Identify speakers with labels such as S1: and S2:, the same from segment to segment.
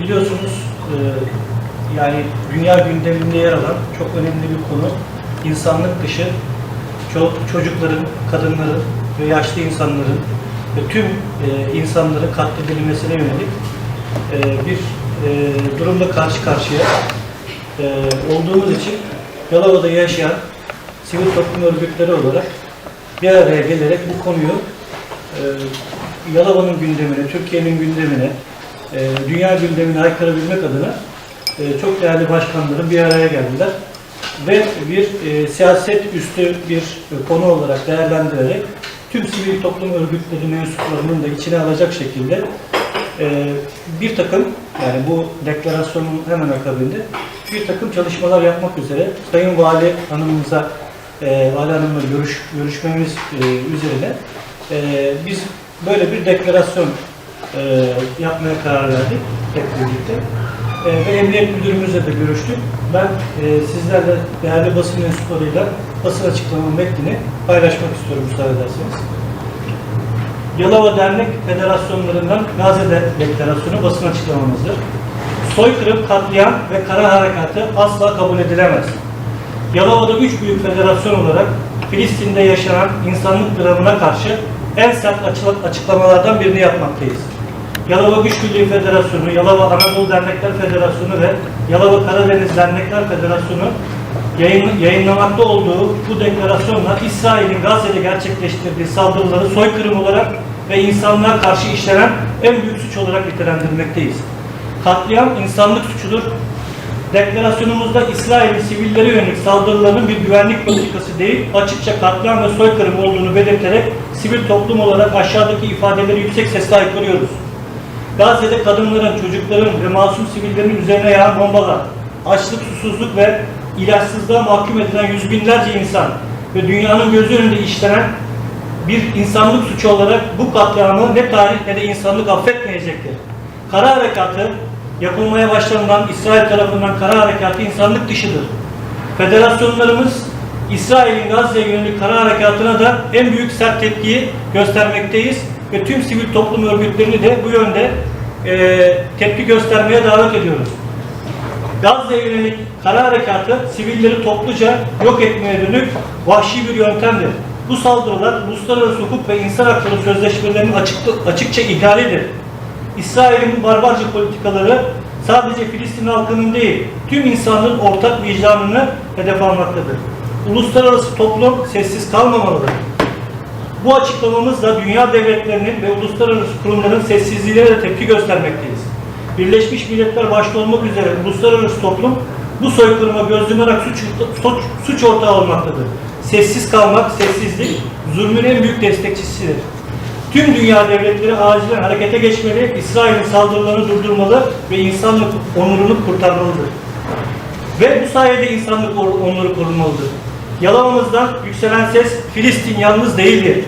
S1: biliyorsunuz e, yani dünya gündeminde yer alan çok önemli bir konu. İnsanlık dışı ço- çocukların, kadınların ve yaşlı insanların ve tüm e, insanların katledilmesine yönelik e, bir e, durumla karşı karşıya e, olduğumuz için Yalova'da yaşayan sivil toplum örgütleri olarak bir araya gelerek bu konuyu e, Yalova'nın gündemine, Türkiye'nin gündemine, e, dünya gündemine aykırabilmek adına e, çok değerli başkanların bir araya geldiler. Ve bir e, siyaset üstü bir e, konu olarak değerlendirerek tüm sivil toplum örgütleri mensuplarının da içine alacak şekilde e, bir takım yani bu deklarasyonun hemen akabinde bir takım çalışmalar yapmak üzere Sayın Vali Hanımımıza e, Vali Hanım'la görüş, görüşmemiz e, üzerine e, biz böyle bir deklarasyon e, yapmaya karar verdik hep birlikte. E, ve Emniyet Müdürümüzle de görüştük. Ben e, sizlerle değerli basın mensuplarıyla basın açıklama metnini paylaşmak istiyorum müsaade ederseniz. Yalova Dernek Federasyonlarından Gazze Deklarasyonu basın açıklamamızdır. Soykırım, katliam ve kara harekatı asla kabul edilemez. Yalova'da üç büyük federasyon olarak Filistin'de yaşanan insanlık dramına karşı en sert açı- açıklamalardan birini yapmaktayız. Yalova Güç Birliği Federasyonu, Yalova Anadolu Dernekler Federasyonu ve Yalova Karadeniz Dernekler Federasyonu yayın, yayınlamakta olduğu bu deklarasyonla İsrail'in Gazze'de gerçekleştirdiği saldırıları soykırım olarak ve insanlığa karşı işlenen en büyük suç olarak nitelendirmekteyiz. Katliam insanlık suçudur. Deklarasyonumuzda İsrail'in sivillere yönelik saldırılarının bir güvenlik politikası değil, açıkça katliam ve soykırım olduğunu belirterek sivil toplum olarak aşağıdaki ifadeleri yüksek sesle haykırıyoruz. Gazze'de kadınların, çocukların ve masum sivillerin üzerine yağan bombalar, açlık, susuzluk ve ilaçsızlığa mahkum edilen yüz binlerce insan ve dünyanın gözü önünde işlenen bir insanlık suçu olarak bu katliamı ne tarih ne de insanlık affetmeyecektir. Kara harekatı yapılmaya başlanılan İsrail tarafından kara harekatı insanlık dışıdır. Federasyonlarımız İsrail'in Gazze'ye yönelik kara harekatına da en büyük sert tepkiyi göstermekteyiz ve tüm sivil toplum örgütlerini de bu yönde eee, tepki göstermeye davet ediyoruz. Gazze'ye yönelik kara harekatı sivilleri topluca yok etmeye dönük vahşi bir yöntemdir. Bu saldırılar uluslararası hukuk ve insan hakları sözleşmelerinin açık, açıkça ihlalidir. İsrail'in bu barbarca politikaları sadece Filistin halkının değil, tüm insanlığın ortak vicdanını hedef almaktadır. Uluslararası toplum sessiz kalmamalıdır. Bu açıklamamızla dünya devletlerinin ve uluslararası kurumların sessizliğine de tepki göstermekteyiz. Birleşmiş Milletler başta olmak üzere uluslararası toplum bu soykırıma göz yumarak suç, suç, suç ortağı olmaktadır. Sessiz kalmak, sessizlik zulmün en büyük destekçisidir. Tüm dünya devletleri acilen harekete geçmeli, İsrail'in saldırılarını durdurmalı ve insanlık onurunu kurtarmalıdır. Ve bu sayede insanlık onuru korunmalıdır. Yalova'mızdan yükselen ses Filistin yalnız değildir.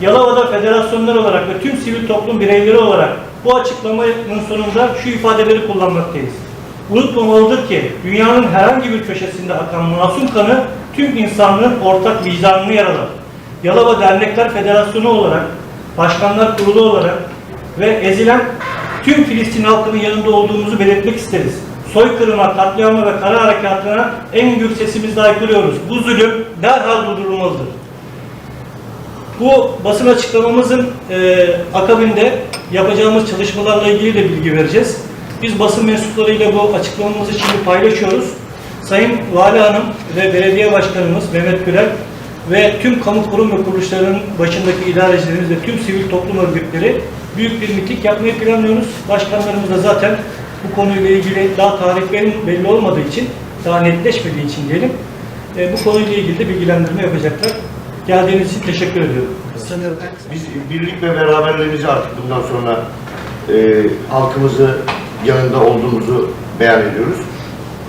S1: Yalova'da federasyonlar olarak ve tüm sivil toplum bireyleri olarak bu açıklamanın sonunda şu ifadeleri kullanmaktayız. Unutmamalıdır ki dünyanın herhangi bir köşesinde akan masum kanı tüm insanlığın ortak vicdanını yaralar. Yalova Dernekler Federasyonu olarak, Başkanlar Kurulu olarak ve ezilen tüm Filistin halkının yanında olduğumuzu belirtmek isteriz. Soykırıma, katliama ve kara harekatına en büyük sesimizle haykırıyoruz. Bu zulüm derhal durdurulmalıdır. Bu basın açıklamamızın e, akabinde yapacağımız çalışmalarla ilgili de bilgi vereceğiz. Biz basın mensuplarıyla bu açıklamamızı şimdi paylaşıyoruz. Sayın Vali Hanım ve Belediye Başkanımız Mehmet Gürel ve tüm kamu kurum ve kuruluşlarının başındaki idarecilerimiz ve tüm sivil toplum örgütleri büyük bir miting yapmayı planlıyoruz. Başkanlarımız da zaten bu konuyla ilgili daha tarih belli- belli olmadığı için, daha netleşmediği için diyelim, e, bu konuyla ilgili de bilgilendirme yapacaklar. Geldiğiniz için teşekkür ediyorum.
S2: Sanıyorum biz birlik ve beraberliğimizi artık bundan sonra e, halkımızı yanında olduğumuzu beyan ediyoruz.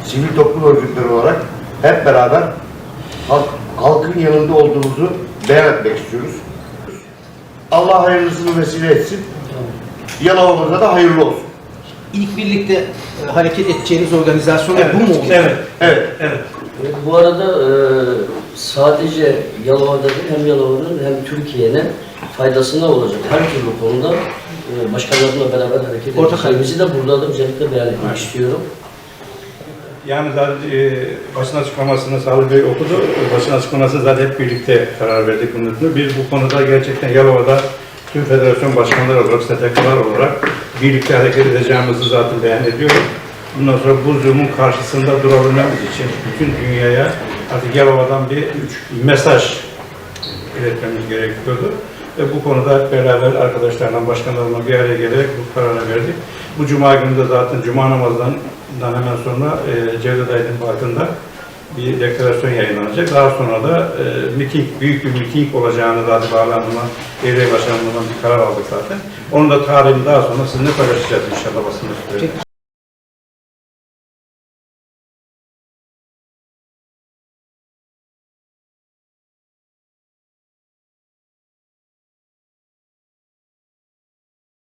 S2: Sivil toplum örgütleri olarak hep beraber halk, halkın yanında olduğumuzu beyan etmek istiyoruz. Allah hayırlısını vesile etsin. Yalova'mıza da hayırlı olsun.
S3: İlk birlikte e, hareket edeceğiniz organizasyon da bu mu olacak?
S1: Evet,
S2: Evet.
S1: evet.
S4: E, Bu arada e, sadece Yalova'da değil hem Yalova'nın hem Türkiye'nin faydasına olacak her türlü konuda e, başkanlarımla beraber hareket edeceğimizi de burada da özellikle beyan etmek
S5: Evet.
S4: istiyorum.
S5: Yani zaten e, basın açıklamasını Salih Bey okudu. Basın açıklamasını zaten hep birlikte karar verdik bunun üstüne. Biz bu konuda gerçekten Yalova'da tüm federasyon başkanları olarak, STK'lar olarak birlikte hareket edeceğimizi zaten beyan ediyoruz. Bundan sonra bu zulmün karşısında durabilmemiz için bütün dünyaya artık Yalova'dan bir mesaj iletmemiz gerekiyordu. Ve bu konuda beraber arkadaşlarla, başkanlarla bir araya gelerek bu kararı verdik. Bu cuma günü de zaten cuma namazından hemen sonra e, Cevdet Aydın Parkı'nda bir deklarasyon yayınlanacak. Daha sonra da e, miting, büyük bir miting olacağını zaten bağlandığından belediye başkanlığından bir karar aldık zaten. Onun da tarihini daha sonra sizinle paylaşacağız inşallah basın üstüne.